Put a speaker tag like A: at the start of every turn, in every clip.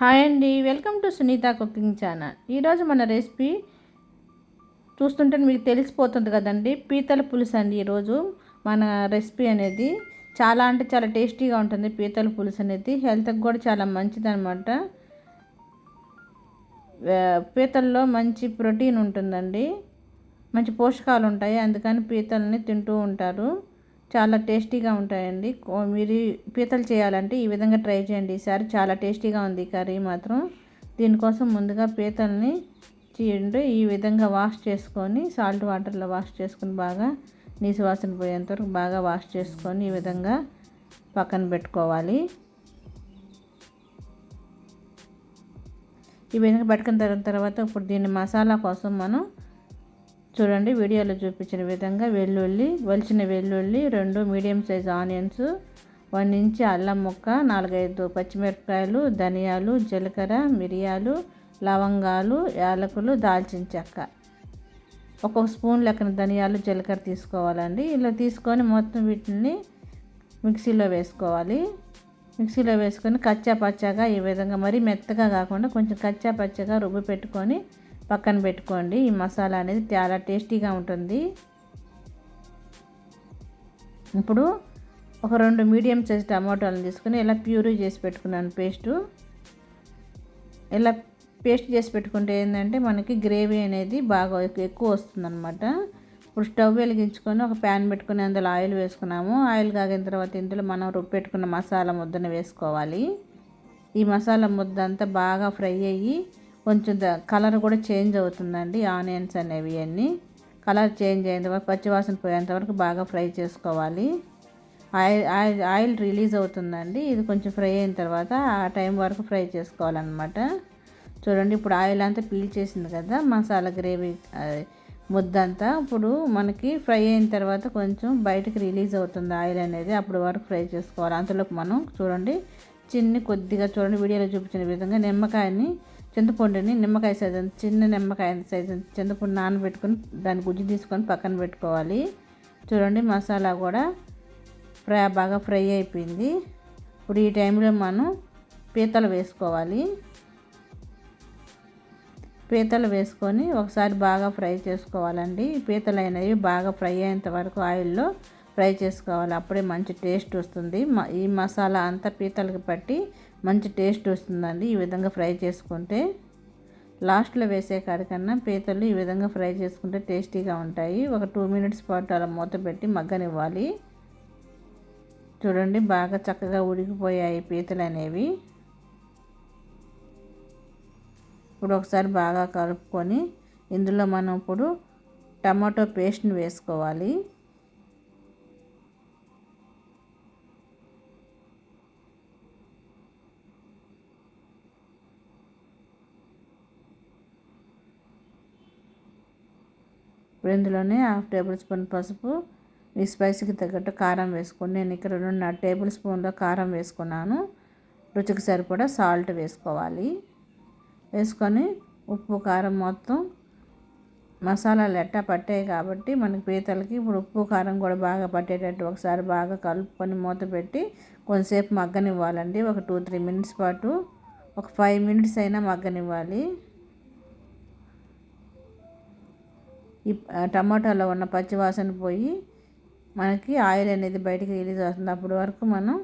A: Hi అండి welcome to Sunita cooking channel. ఈరోజు మన రెసిపీ చూస్తుంటే మీకు తెలిసిపోతుంది కదండి పీతల పులుసు అండి ఈరోజు మన రెసిపీ అనేది చాలా అంటే చాలా టేస్టీగా ఉంటుంది పీతల పులుసు అనేది. హెల్త్కి కూడా చాలా మంచిదన్నమాట. పీతల్లో మంచి ప్రోటీన్ ఉంటుందండి. మంచి పోషకాలు ఉంటాయి అందుకని పీతల్ని తింటూ ఉంటారు. చాలా టేస్టీగా ఉంటాయండి. మీరు పీతలు చేయాలంటే ఈ విధంగా ట్రై చేయండి. ఈసారి చాలా టేస్టీగా ఉంది కర్రీ మాత్రం. దీనికోసం ముందుగా పీతల్ని చేయండి. ఈ విధంగా వాష్ చేసుకొని సాల్ట్ వాటర్లో వాష్ చేసుకొని బాగా నీసు వాసన పోయేంతవరకు బాగా వాష్ చేసుకొని ఈ విధంగా పక్కన పెట్టుకోవాలి. ఈ విధంగా పెట్టుకున్న తర్వాత ఇప్పుడు దీన్ని మసాలా కోసం మనం చూడండి వీడియోలో చూపించిన విధంగా వెల్లుల్లి వలిచిన వెల్లుల్లి రెండు medium size onions one inch అల్లం ముక్క నాలుగైదు పచ్చిమిరపకాయలు ధనియాలు జీలకర్ర మిరియాలు లవంగాలు యాలకులు దాల్చిన చెక్క. ఒక్కొక్క స్పూన్ లెక్కన ధనియాలు జీలకర్ర తీసుకోవాలండి. ఇలా తీసుకొని మొత్తం వీటిని మిక్సీలో వేసుకోవాలి. మిక్సీలో వేసుకొని కచ్చా పచ్చగా ఈ విధంగా మరీ మెత్తగా కాకుండా కొంచెం కచ్చా పచ్చగా రుబ్బు పెట్టుకొని పక్కన పెట్టుకోండి. ఈ మసాలా అనేది చాలా టేస్టీగా ఉంటుంది. ఇప్పుడు ఒక రెండు మీడియం సైజ్ టమాటాలను తీసుకొని ఇలా ప్యూరీ చేసి పెట్టుకున్నాను పేస్టు. ఇలా పేస్ట్ చేసి పెట్టుకుంటే ఏంటంటే మనకి గ్రేవీ అనేది బాగా ఎక్కువ వస్తుందన్నమాట. ఇప్పుడు స్టవ్ వెలిగించుకొని ఒక ప్యాన్ పెట్టుకుని అందులో ఆయిల్ వేసుకున్నాము. ఆయిల్ కాగిన తర్వాత ఇందులో మనం రుబ్బెట్టుకున్న మసాలా ముద్దను వేసుకోవాలి. ఈ మసాలా ముద్ద అంతా బాగా ఫ్రై అయ్యి కొంచెం కలర్ కూడా చేంజ్ అవుతుందండి. ఆనియన్స్ అనేవి అన్నీ. కలర్ చేంజ్ అయిన తర్వాత పచ్చివాసన పోయేంత వరకు బాగా ఫ్రై చేసుకోవాలి. ఆయిల్ ఆయిల్ ఆయిల్ రిలీజ్ అవుతుందండి. ఇది కొంచెం ఫ్రై అయిన తర్వాత ఆ టైం వరకు ఫ్రై చేసుకోవాలన్నమాట. చూడండి ఇప్పుడు ఆయిల్ అంతా పీల్చేసింది కదా మసాలా గ్రేవీ ముద్దంతా. ఇప్పుడు మనకి ఫ్రై అయిన తర్వాత కొంచెం బయటకు రిలీజ్ అవుతుంది ఆయిల్ అనేది. అప్పుడు వరకు ఫ్రై చేసుకోవాలి. అంతలోపు మనం చూడండి చిన్ని కొద్దిగా చూడండి వీడియోలో చూపించిన విధంగా నిమ్మకాయని చింతపండుని నిమ్మకాయ సైజ్ చిన్న నిమ్మకాయ సైజ్ చింతపండు నానబెట్టుకొని దాన్ని గుజ్జు తీసుకొని పక్కన పెట్టుకోవాలి. చూడండి మసాలా కూడా ఫ్రై బాగా ఫ్రై అయిపోయింది. ఇప్పుడు ఈ టైంలో మనం పీతలు వేసుకోవాలి. పీతలు వేసుకొని ఒకసారి బాగా ఫ్రై చేసుకోవాలండి. పీతలు అయినవి బాగా ఫ్రై అయ్యేంత వరకు ఆయిల్లో ఫ్రై చేసుకోవాలి. అప్పుడే మంచి టేస్ట్ వస్తుంది. మ- ఈ మసాలా అంతా పీతలకి పట్టి మంచి టేస్ట్ వస్తుందండి. ఈ విధంగా ఫ్రై చేసుకుంటే లాస్ట్లో వేసే కాడికన్నా పీతలు ఈ విధంగా ఫ్రై చేసుకుంటే టేస్టీగా ఉంటాయి. ఒక టూ మినిట్స్ పాటు అలా మూత పెట్టి మగ్గనివ్వాలి. చూడండి బాగా చక్కగా ఉడికిపోయాయి పీతలు అనేవి. ఇప్పుడు ఒకసారి బాగా కలుపుకొని ఇందులో మనం ఇప్పుడు టమాటో పేస్ట్ని వేసుకోవాలి. ఇప్పుడు ఇందులోనే హాఫ్ టేబుల్ స్పూన్ పసుపు ఈ స్పైసీకి తగ్గట్టు కారం వేసుకొని నేను ఇక్కడ రెండున్నర టేబుల్ స్పూన్లో కారం వేసుకున్నాను. రుచికి సరిపడా సాల్ట్ వేసుకోవాలి. వేసుకొని ఉప్పు కారం మొత్తం మసాలాలు ఎట్టా పట్టాయి కాబట్టి మనకి పీతలకి ఇప్పుడు ఉప్పు కారం కూడా బాగా పట్టేటట్టు ఒకసారి బాగా కలుపుకొని మూత పెట్టి కొంతసేపు మగ్గనివ్వాలండి. ఒక టూ త్రీ మినిట్స్ పాటు ఒక ఫైవ్ మినిట్స్ అయినా మగ్గనివ్వాలి. ఈ ఆ, టమాటాలో ఉన్న పచ్చివాసన పోయి మనకి ఆయిల్ అనేది బయటికి రిలీజ్ అవుతుంది. అప్పటి వరకు మనం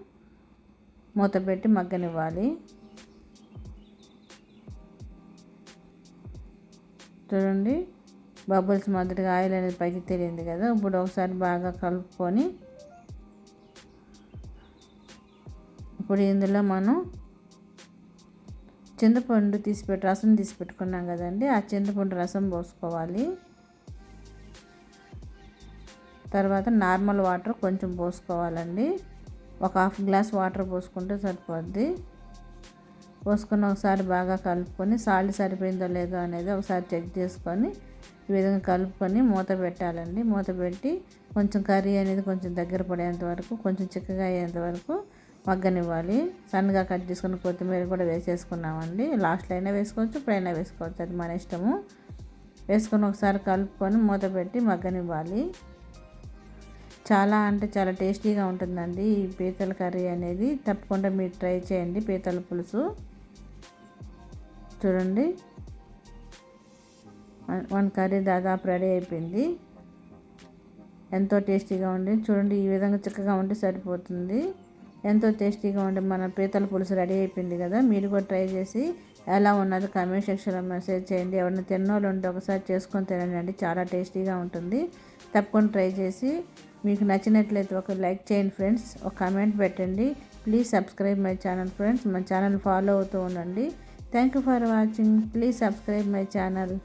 A: మూత పెట్టి మగ్గనివ్వాలి. చూడండి బబుల్స్ మాదిరిగా ఆయిల్ అనేది పైకి తెలియంది కదా. ఇప్పుడు ఒకసారి బాగా కలుపుకొని ఇప్పుడు ఇందులో మనం చింతపండు తీసి పెట్టి రసం తీసి పెట్టుకున్నాం కదండి. ఆ చింతపండు రసం పోసుకోవాలి. తర్వాత నార్మల్ వాటర్ కొంచెం పోసుకోవాలండి. ఒక హాఫ్ గ్లాస్ వాటర్ పోసుకుంటే సరిపోద్ది. పోసుకొని ఒకసారి బాగా కలుపుకొని సాల్ట్ సరిపోయిందో లేదో అనేది ఒకసారి చెక్ చేసుకొని ఈ విధంగా కలుపుకొని మూత పెట్టాలండి. మూత పెట్టి కొంచెం కర్రీ అనేది కొంచెం దగ్గర పడేంత వరకు కొంచెం చిక్కగా అయ్యేంత వరకు మగ్గనివ్వాలి. సన్నగా కట్ చేసుకుని కొత్తిమీర కూడా వేసేసుకున్నామండి. లాస్ట్లో అయినా వేసుకోవచ్చు ఇప్పుడైనా వేసుకోవచ్చు. అది మన ఇష్టము. వేసుకొని ఒకసారి కలుపుకొని మూత పెట్టి మగ్గనివ్వాలి. చాలా అంటే చాలా టేస్టీగా ఉంటుందండి ఈ పీతల కర్రీ అనేది. తప్పకుండా మీరు ట్రై చేయండి పీతల పులుసు. చూడండి. వన్- కర్రీ దాదాపు రెడీ అయిపోయింది. ఎంతో టేస్టీగా ఉండి చూడండి ఈ విధంగా చిక్కగా ఉంటే సరిపోతుంది. ఎంతో టేస్టీగా ఉండే మన పీతల పులుసు రెడీ అయిపోయింది కదా. మీరు కూడా ట్రై చేసి ఎలా ఉన్నది కామెంట్ సెక్షన్లో మెసేజ్ చేయండి. ఎవరైనా తిన్నోళ్ళు ఉంటే ఒకసారి చేసుకొని తినండి చాలా టేస్టీగా ఉంటుంది. తప్పకుండా ట్రై చేసి మీకు నచ్చినట్లయితే ఒక లైక్ చేయండి ఫ్రెండ్స్. ఒక కామెంట్ పెట్టండి. Please subscribe my channel friends. మన ఛానల్ ఫాలో అవుతూ ఉండండి. Thank you for watching. Please subscribe my channel.